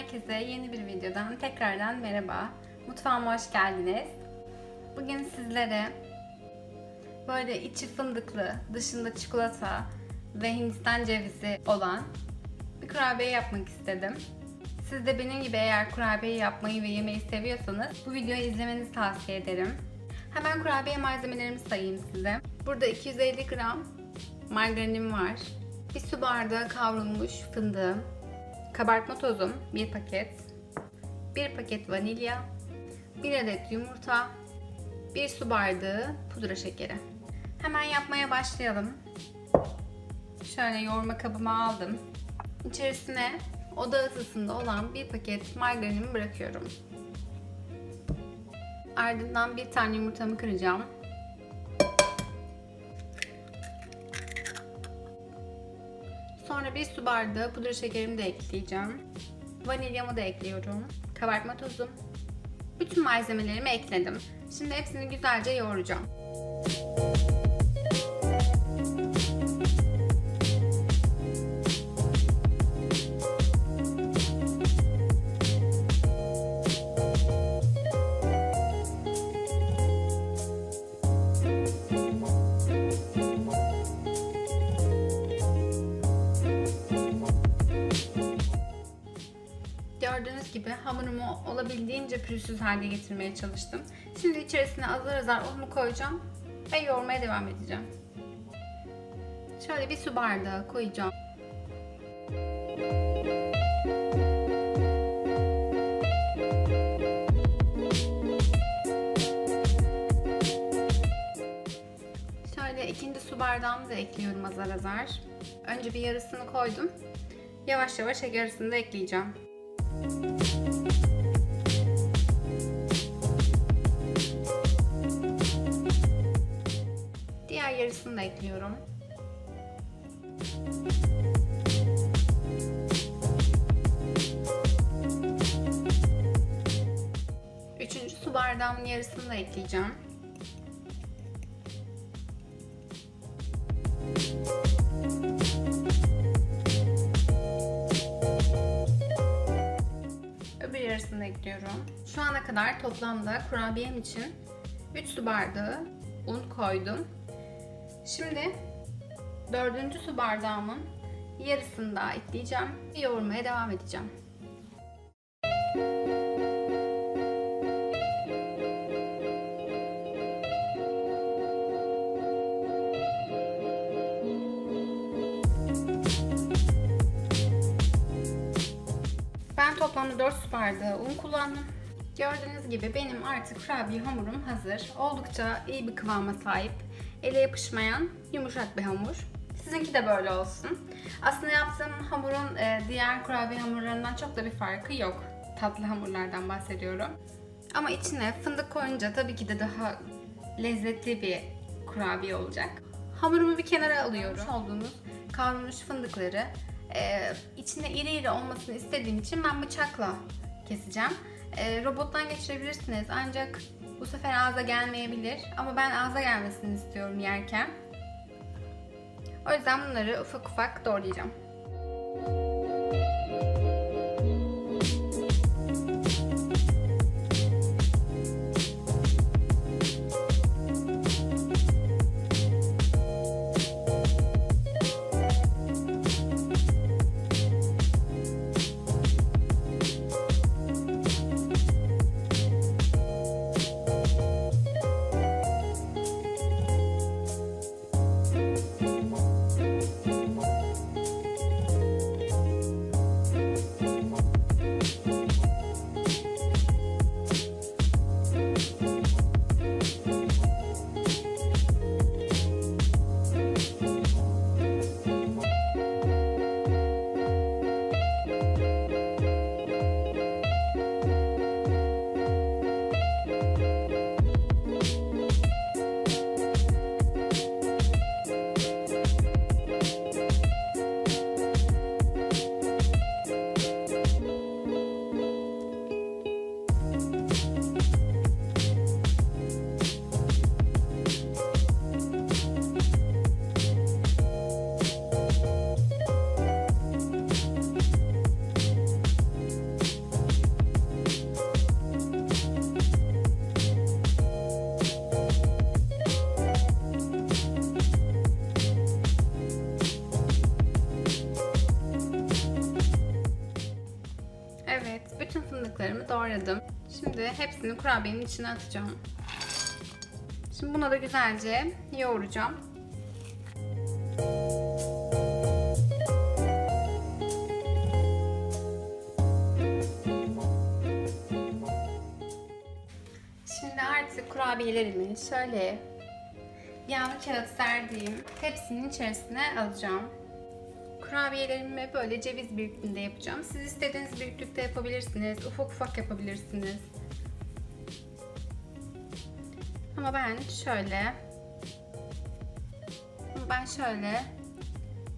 Herkese yeni bir videodan tekrardan merhaba. Mutfağıma hoş geldiniz. Bugün sizlere böyle içi fındıklı, dışında çikolata ve hindistan cevizi olan bir kurabiye yapmak istedim. Siz de benim gibi eğer kurabiye yapmayı ve yemeyi seviyorsanız bu videoyu izlemenizi tavsiye ederim. Hemen kurabiye malzemelerimi sayayım size. Burada 250 gram margarinim var. Bir su bardağı kavrulmuş fındığım, kabartma tozum 1 paket, 1 paket vanilya, 1 adet yumurta, 1 su bardağı pudra şekeri. Hemen yapmaya başlayalım. Şöyle yoğurma kabıma aldım. İçerisine oda ısısında olan bir paket margarinimi bırakıyorum. Ardından bir tane yumurtamı kıracağım. Sonra bir su bardağı pudra şekerimi de ekleyeceğim. Vanilyamı da ekliyorum. Kabartma tozum. Bütün malzemelerimi ekledim. Şimdi hepsini güzelce yoğuracağım. Gibi hamurumu olabildiğince pürüzsüz hale getirmeye çalıştım. Şimdi içerisine azar azar unumu koyacağım ve yoğurmaya devam edeceğim. Şöyle bir su bardağı koyacağım. Şöyle ikinci su bardağımı da ekliyorum azar azar. Önce bir yarısını koydum. Yavaş yavaş yarısını da ekleyeceğim. Diğer yarısını da ekliyorum. Üçüncü su bardağımın yarısını da ekleyeceğim. Öbür yarısını da ekliyorum. Şu ana kadar toplamda kurabiyem için 3 su bardağı un koydum. Şimdi dördüncü su bardağımın yarısını daha ekleyeceğim. Yoğurmaya devam edeceğim. Ben toplamda 4 su bardağı un kullandım. Gördüğünüz gibi benim artık kurabiye hamurum hazır. Oldukça iyi bir kıvama sahip. Ele yapışmayan yumuşak bir hamur. Sizinki de böyle olsun. Aslında yaptığım hamurun e, diğer kurabiye hamurlarından çok da bir farkı yok. Tatlı hamurlardan bahsediyorum. Ama içine fındık koyunca tabii ki de daha lezzetli bir kurabiye olacak. Hamurumu bir kenara alıyorum. Olduğunuz kavrulmuş fındıkları e, içinde iri iri olmasını istediğim için ben bıçakla keseceğim. E, robottan geçirebilirsiniz ancak bu sefer ağza gelmeyebilir. Ama ben ağza gelmesini istiyorum yerken. O yüzden bunları ufak ufak doğrayacağım. Şimdi hepsini kurabiyenin içine atacağım. Şimdi buna da güzelce yoğuracağım. Şimdi artık kurabiyelerimi şöyle yağlı kağıt serdiğim tepsinin içerisine alacağım. Kurabiyelerimi böyle ceviz büyüklüğünde yapacağım. Siz istediğiniz büyüklükte yapabilirsiniz. Ufak ufak yapabilirsiniz. Ama ben şöyle ben şöyle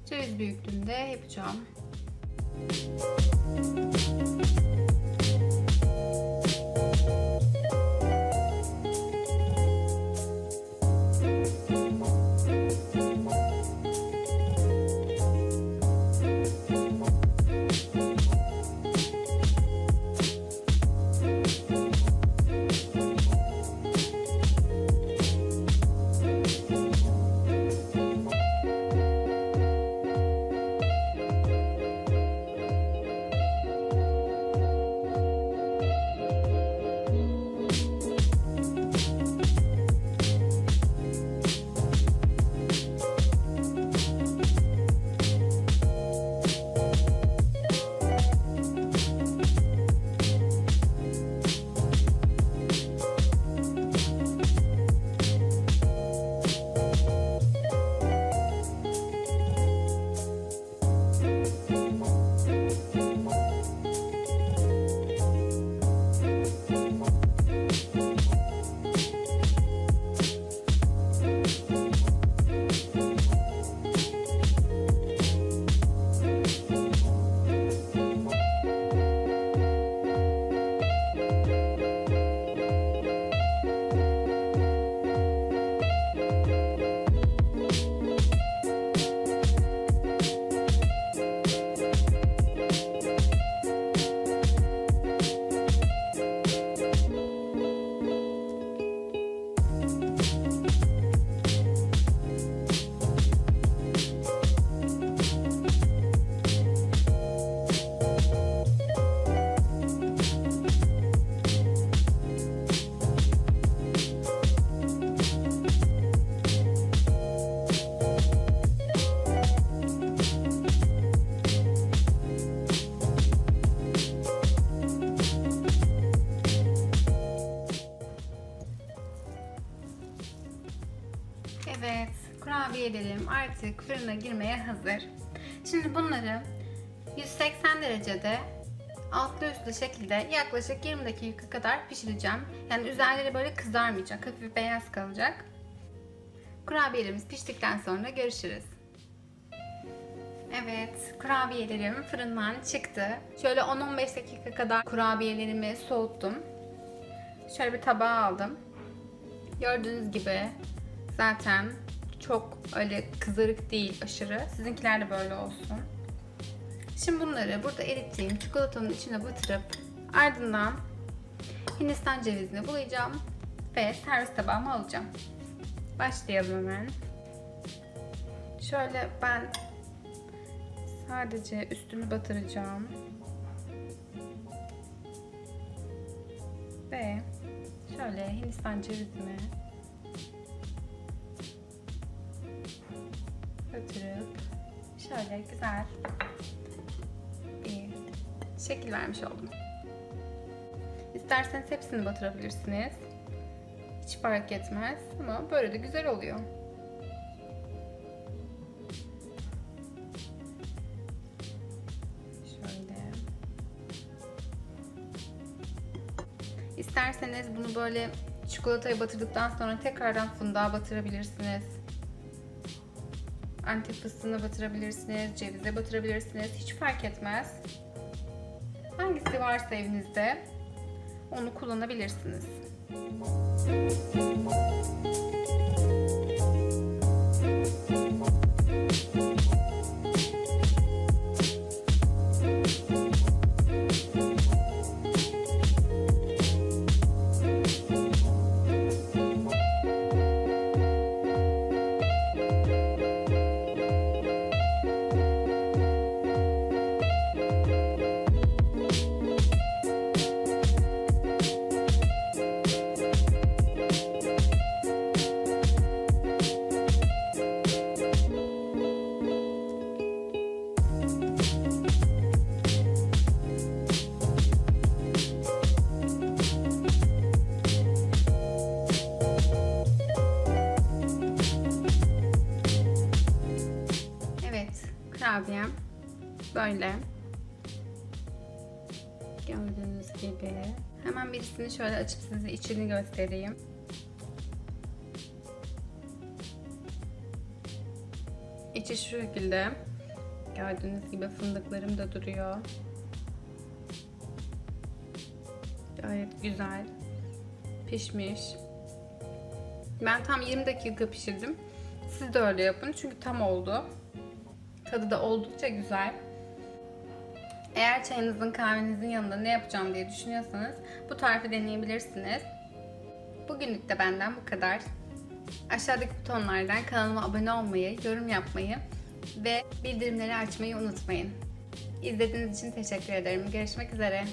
ceviz büyüklüğünde yapacağım. Evet, kurabiyelerim artık fırına girmeye hazır. Şimdi bunları 180 derecede altlı üstlü şekilde yaklaşık 20 dakika kadar pişireceğim. Yani üzerleri böyle kızarmayacak, hafif beyaz kalacak. Kurabiyelerimiz piştikten sonra görüşürüz. Evet, kurabiyelerim fırından çıktı. Şöyle 10-15 dakika kadar kurabiyelerimi soğuttum. Şöyle bir tabağa aldım. Gördüğünüz gibi zaten çok öyle kızarık değil aşırı. Sizinkiler de böyle olsun. Şimdi bunları burada erittiğim çikolatanın içine batırıp ardından Hindistan cevizini bulayacağım ve servis tabağıma alacağım. Başlayalım hemen. Şöyle ben sadece üstünü batıracağım. Ve şöyle Hindistan cevizimi şöyle güzel bir şekil vermiş oldum. İsterseniz hepsini batırabilirsiniz. Hiç fark etmez ama böyle de güzel oluyor. Şöyle. İsterseniz bunu böyle çikolataya batırdıktan sonra tekrardan fındığa batırabilirsiniz. Antep fıstığına batırabilirsiniz, cevize batırabilirsiniz. Hiç fark etmez. Hangisi varsa evinizde onu kullanabilirsiniz. Müzik böyle. Gördüğünüz gibi. Hemen birisini şöyle açıp size içini göstereyim. İçi şu şekilde. Gördüğünüz gibi fındıklarım da duruyor. Gayet güzel. Pişmiş. Ben tam 20 dakika pişirdim. Siz de öyle yapın çünkü tam oldu. Tadı da oldukça güzel. Eğer çayınızın kahvenizin yanında ne yapacağım diye düşünüyorsanız bu tarifi deneyebilirsiniz. Bugünlük de benden bu kadar. Aşağıdaki butonlardan kanalıma abone olmayı, yorum yapmayı ve bildirimleri açmayı unutmayın. İzlediğiniz için teşekkür ederim. Görüşmek üzere.